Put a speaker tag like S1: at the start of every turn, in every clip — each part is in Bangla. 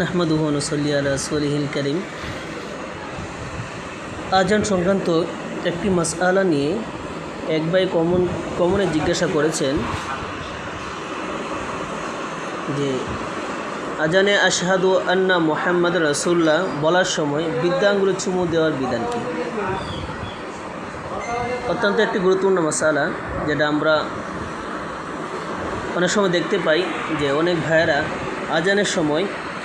S1: নাহমাদুহনসল্লি আলা সলিহিল করিম। আজান সংক্রান্ত একটি মাসআলা নিয়ে এক ভাই কমন, কমনে জিজ্ঞাসা করেছেন যে, আজানে আশহাদু আন্না মোহাম্মদ রসুল্লাহ বলার সময় বিদ্যাঙ্গুলে চুমু দেওয়ার বিধান কী? অত্যন্ত একটি গুরুত্বপূর্ণ মশালা যেটা আমরা অনেক সময় দেখতে পাই যে অনেক ভাইয়েরা আজানের সময়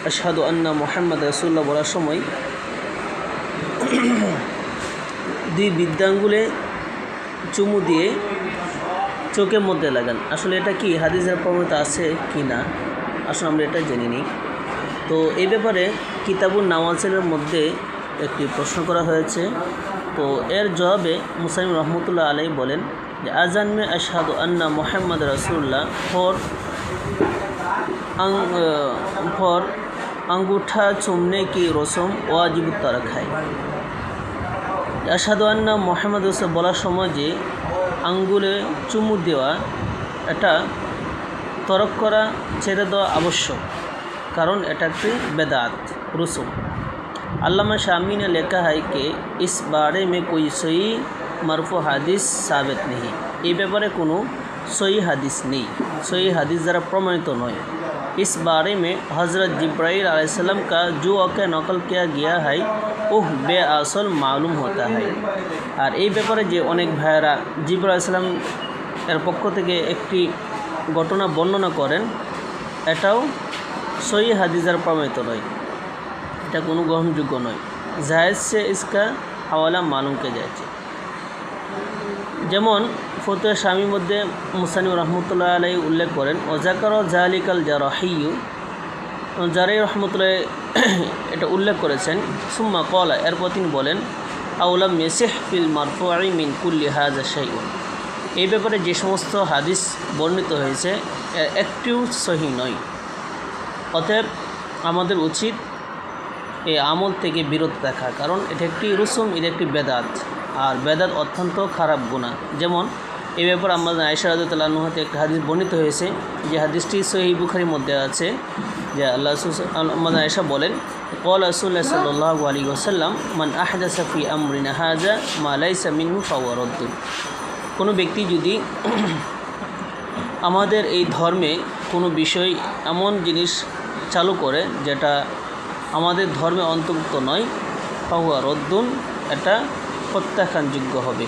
S1: আশহাদু আন্না মোহাম্মদ রসুল্লাহ বলার সময় দুই বিদ্যাঙ্গুলে চুমু দিয়ে চোখের মধ্যে লাগান। আসলে এটা কি হাদিসের প্রবণতা আছে কি না? আসলে আমরা এটা জেনে নিই। তো এই ব্যাপারে কিতাবুল নামাজের মধ্যে একটি প্রশ্ন করা হয়েছে। তো এর জবাবে মুসাইম রহমতুল্লাহ আলাই বলেন যে, আজান মে আশাদু আন্না মোহাম্মদ রসুল্লাহ ফর আং ফর अंगूठा चूमने की रसम ওয়াজিব তারা খায় আসাদু আন্না মোহাম্মদ রসুল বলার সময় যে আঙ্গুলে চুমু দেওয়া এটা তরক করা ছেড়ে দেওয়া আবশ্যক কারণ এটা একটি বেদাত রসুম अल्लामा शामी ने लिखा है कि इस बारे में कोई सही मरफू হাদিস সাবেত নেই এই ব্যাপারে কোনো সহি হাদিস নেই সহি হাদিস দ্বারা প্রমাণিত নয় इस बारे में हज़रत जब्राईल अलैहिस्सलाम का जो वाक़ नकल किया गया है ওহ বে আসল মালুম হতা হয় আর এই ব্যাপারে যে অনেক ভাইয়েরা জিবর ইসলাম এর পক্ষ থেকে একটি ঘটনা বর্ণনা করেন এটাও সহি হাদিজার প্রমাণিত নয় এটা কোনো গ্রহণযোগ্য নয় জায়েজ সে ইসকা হাওয়ালা মালুমকে যাচ্ছে যেমন ফতুয়া স্বামীর মধ্যে মুসানিম রহমতুল্লাহ আলাই উল্লেখ করেন ওজাকার জাহালিকাল জারহিউ জারাই রহমতুল্লাহ এটা উল্লেখ করেছেন, সুম্মা কলা এরপর তিনি বলেন আউলাম মেসেহ ফিল মারফুআই মিন কুল্লি হাজা শাইউন এই ব্যাপারে যে সমস্ত হাদিস বর্ণিত হয়েছে একটিও সহি নয়। অতএব আমাদের উচিত এই আমল থেকে বিরত রাখা কারণ এটা একটি রুসুম, এটা একটি বেদাত, আর বেদাত অত্যন্ত খারাপ গুণা যেমন এই ব্যাপারে আমাদের আয়সা রাজতাল্লাহতে একটা হাদিস বর্ণিত হয়েছে যে হাদিসটি সহি বুখারির মধ্যে আছে যে আল্লাহ আমাদের আয়সা বলেন কল রসুল্লাহ সাল্লাহ আলী ওসাল্লাম মান আহদা সাফি আমরিনা হাজা মালাই সামিনু ফাওয়ারদ্দুল কোনো ব্যক্তি যদি আমাদের এই ধর্মে কোনো বিষয় এমন জিনিস চালু করে যেটা আমাদের ধর্মে অন্তর্ভুক্ত নয়, ফাহুয়া রদ্দুন এটা প্রত্যাখ্যানযোগ্য হবে।